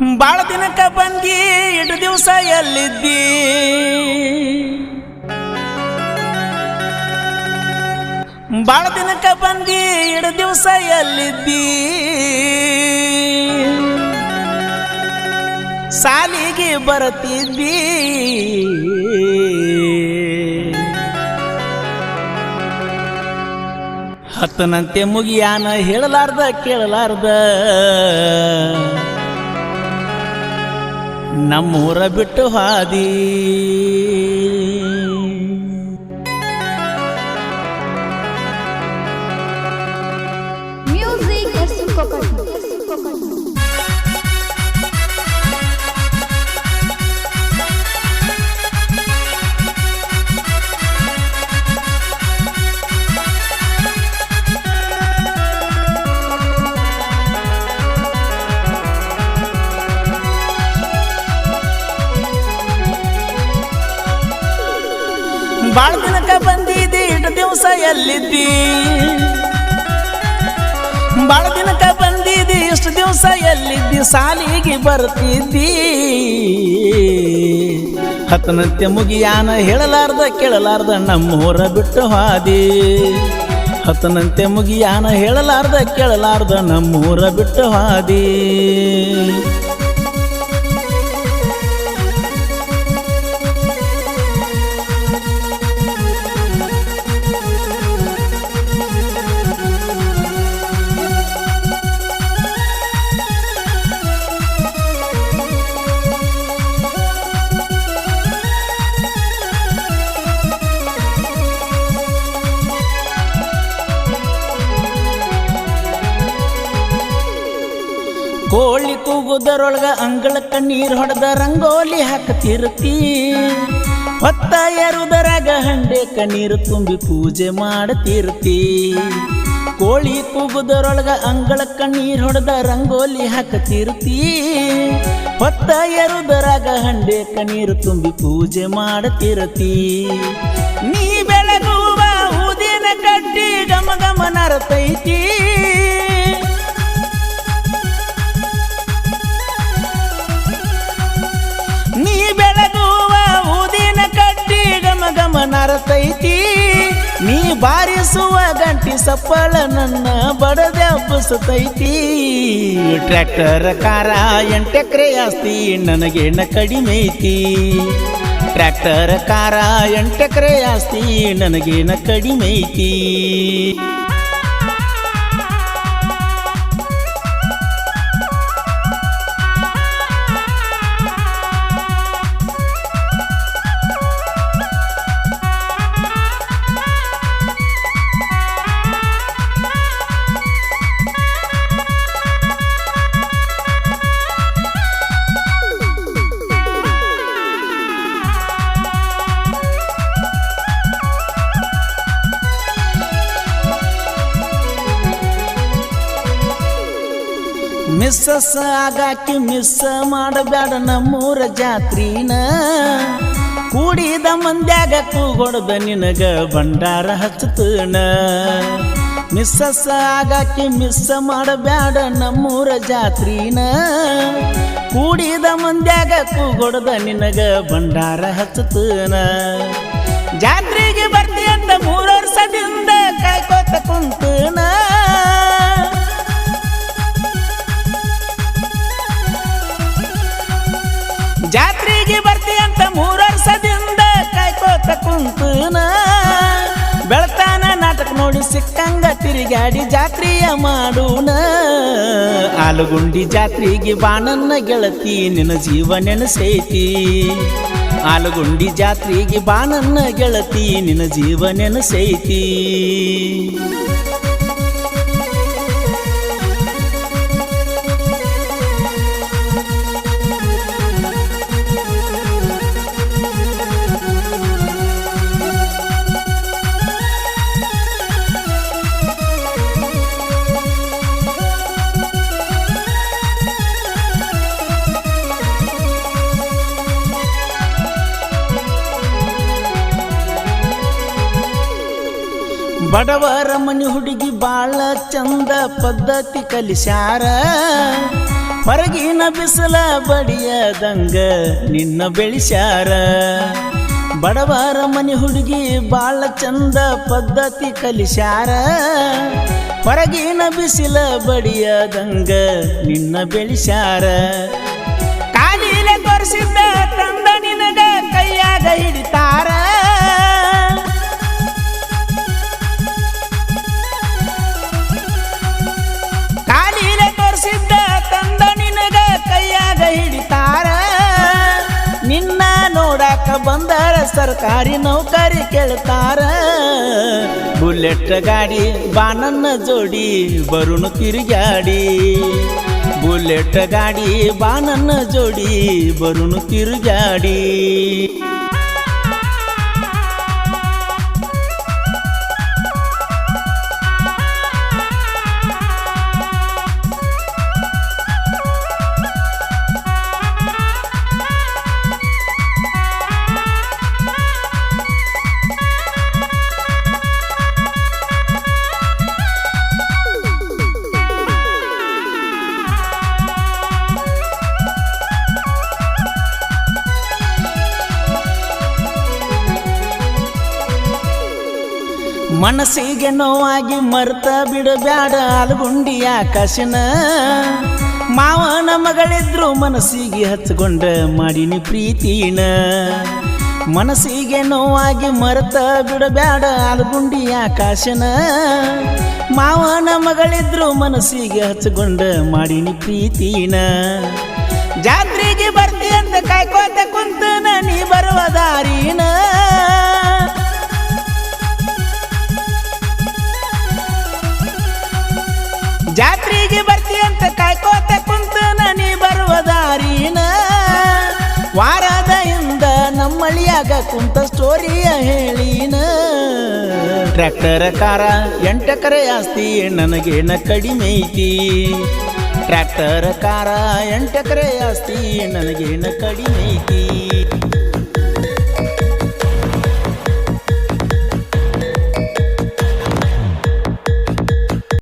ದಿನಕ್ಕ ಬಂದಿ ಇಡು ದಿವಸ ಎಲ್ಲಿದ್ದಿ? ಬಾಳ ದಿನಕ್ಕ ಬಂದಿ ಇಡು ದಿವಸ ಎಲ್ಲಿದ್ದಿ? ಸಾಲಿಗೆ ಬರುತ್ತಿದ್ದಿ ಹತ್ತನಂತೆ ಮುಗಿಯಾನ ಹೇಳಲಾರ್ದ ಕೇಳಲಾರ್ದ? ನಮ್ಮೂರ ಬಿಟ್ಟು ಹಾದಿ. ದಿವಸ ಎಲ್ಲಿದ್ದಿ ಬಾಳ ದಿನಕ್ಕ ಬಂದಿದ್ದಿ, ಇಷ್ಟು ದಿವಸ ಎಲ್ಲಿದ್ದಿ ಸಾಲಿಗೆ ಬರ್ತಿದ್ದಿ? ಹತ್ತನತ್ಯ ಮುಗಿಯಾನ ಹೇಳಲಾರ್ದ, ಕೇಳಲಾರ್ದ ನಮ್ಮೂರ ಬಿಟ್ಟು ಹಾದಿ. ಹತ್ತನಂತೆ ಮುಗಿಯಾನ ಹೇಳಲಾರ್ದ, ಕೇಳಲಾರ್ದ ನಮ್ಮೂರ ಬಿಟ್ಟು ಹಾದಿ. ಕೂಗುದರೊಳಗ ಅಂಗಳಕ್ಕ ನೀರು ಹೊಡೆದ ರಂಗೋಲಿ ಹಾಕತಿರ್ತಿ. ಹೊತ್ತ ಎರುದರಾಗ ಹಂಡೆ ಕಣ್ಣೀರು ತುಂಬಿ ಪೂಜೆ ಮಾಡತಿರ್ತಿ. ಕೋಳಿ ಕೂಗುದರೊಳಗ ಅಂಗಳಕ್ಕ ನೀರು ಹೊಡೆದ ರಂಗೋಲಿ ಹಾಕತಿರ್ತಿ. ಹೊತ್ತ ಎರುದರಾಗ ಹಂಡೆ ಕಣ್ಣೀರು ತುಂಬಿ ಪೂಜೆ ಮಾಡತಿರ್ತಿ. ನೀ ಬಾರಿಸುವ ಗಂಟಿ ಸಪ್ಪಳ ನನ್ನ ಬಡದೆ ಬಸತೈತಿ ಟ್ರ್ಯಾಕ್ಟರ್ ಕಾರ ಎಂಟೆಕ್ರೆ ಆಸ್ತಿ ನನಗೇನ ಕಡಿಮೆ ಐತಿ. ಟ್ರ್ಯಾಕ್ಟರ್ ಕಾರ ಎಂಟೆಕ್ರೆ ಆಸ್ತಿ ನನಗೇನ ಕಡಿಮೆ ಐತಿ. ಮಿಸ್ಸಸ್ ಆಗಾಕಿ ಮಿಸ್ ಮಾಡಬ್ಯಾಡ ನಮ್ಮೂರ ಜಾತ್ರೀನ. ಕೂಡಿದ ಮಂದ್ಯಾಗ ಕೂಗೊಡ್ದ ನಿನಗ ಭಂಡಾರ ಹಚ್ಚತನ ಮಿಸ್ಸಸ್ ಆಗಾಕಿ ಮಿಸ್ ಮಾಡಬ್ಯಾಡ ನಮ್ಮೂರ ಜಾತ್ರೀನ. ಕೂಡಿದ ಮಂದ್ಯಾಗ ಕೂಗೊಡದ ನಿನಗ ಭಂಡಾರ ಹಚ್ಚತನ ಜಾತ್ರೆಗೆ ಬರ್ತಿ ಅಂತ ಮೂರು ವರ್ಷದಿಂದ ಕಾಯ್ಕೋತ ಕುಂತನ. ಸಿಕ್ಕಂಗ ತಿರುಗಾಡಿ ಜಾತ್ರೆಯ ಮಾಡೋಣ. ಆಲುಗುಂಡಿ ಜಾತ್ರೆಗೆ ಬಾಣನ್ನ ಗೆಳತಿ, ನಿನ್ನ ಜೀವ ನೆನಸೈತಿ. ಆಲುಗುಂಡಿ ಜಾತ್ರೆಗೆ ಬಾಣನ್ನ ಗೆಳತಿ, ನಿನ್ನ ಜೀವ ನೆನಸೈತಿ. ಬಡವರ ಮನೆ ಹುಡುಗಿ ಬಾಳ ಚಂದ ಪದ್ಧತಿ ಕಲಿಸ್ಯಾರ. ಹೊರಗಿನ ಬಿಸಿಲ ಬಡಿಯದಂಗ ನಿನ್ನ ಬೆಳೆಸ್ಯಾರ. ಬಡವರ ಮನೆ ಹುಡುಗಿ ಬಾಳ ಚಂದ ಪದ್ಧತಿ ಕಲಿಸ್ಯಾರ. ಹೊರಗಿನ ಬಿಸಿಲ ಬಡಿಯದಂಗ ನಿನ್ನ ಬೆಳೆಸ್ಯಾರ. ಬಂದರ ಸರ್ಕಾರಿ ನೌಕರಿ ಕೇಳ್ತಾರ. ಬುಲೆಟ್ ಗಾಡಿ, ಬಾನನ್ನ ಜೋಡಿ, ಬರುಣ ತಿರುಗಾಡಿ ಬುಲೆಟ್ ಗಾಡಿ, ಬಾನನ್ನ ಜೋಡಿ, ಬರುಣ ತಿರುಗಾಡಿ ಮನಸ್ಸಿಗೆ ನೋವಾಗಿ ಮರ್ತ ಬಿಡಬ್ಯಾಡ ಅಲ್ಗುಂಡಿಯ ಕಶನ ಮಾವನ ಮಗಳಿದ್ರು ಮನಸ್ಸಿಗೆ ಹಚ್ಕೊಂಡ ಮಾಡಿನಿ ಪ್ರೀತಿನ. ಮನಸ್ಸಿಗೆ ನೋವಾಗಿ ಮರ್ತ ಬಿಡಬ್ಯಾಡ ಅಲ್ಗುಂಡಿಯ ಕಾಶನ ಮಾವನ ಮಗಳಿದ್ರು ಮನಸ್ಸಿಗೆ ಹಚ್ಕೊಂಡ ಮಾಡಿನಿ ಪ್ರೀತಿನ. ಜಾತ್ರೆಗೆ ಬರ್ತಿ ಅಂತ ಕಾಯ್ಕೋತ ಕುಂತನ, ನೀ ಬರುವ ದಾರಿನ. ಜಾತ್ರೆಗೆ ಬರ್ತಿ ಅಂತ ಕಾಯ್ಕೋತ ಕುಂತ ನೀ ಬರುವ ದಾರಿನ. ವಾರದಿಂದ ನಮ್ಮಳಿಯಾಗ ಕುಂತ ಸ್ಟೋರಿಯ ಹೇಳಿನ. ಟ್ರ್ಯಾಕ್ಟರ್ ಕಾರ ಎಂಟಕರೆ ಆಸ್ತಿ ನನಗೇನ ಕಡಿಮೆ ಐತಿ. ಟ್ರ್ಯಾಕ್ಟರ್ ಕಾರ ಎಂಟಕರೆ ಆಸ್ತಿ ನನಗೇನ ಕಡಿಮೆ ಐತಿ.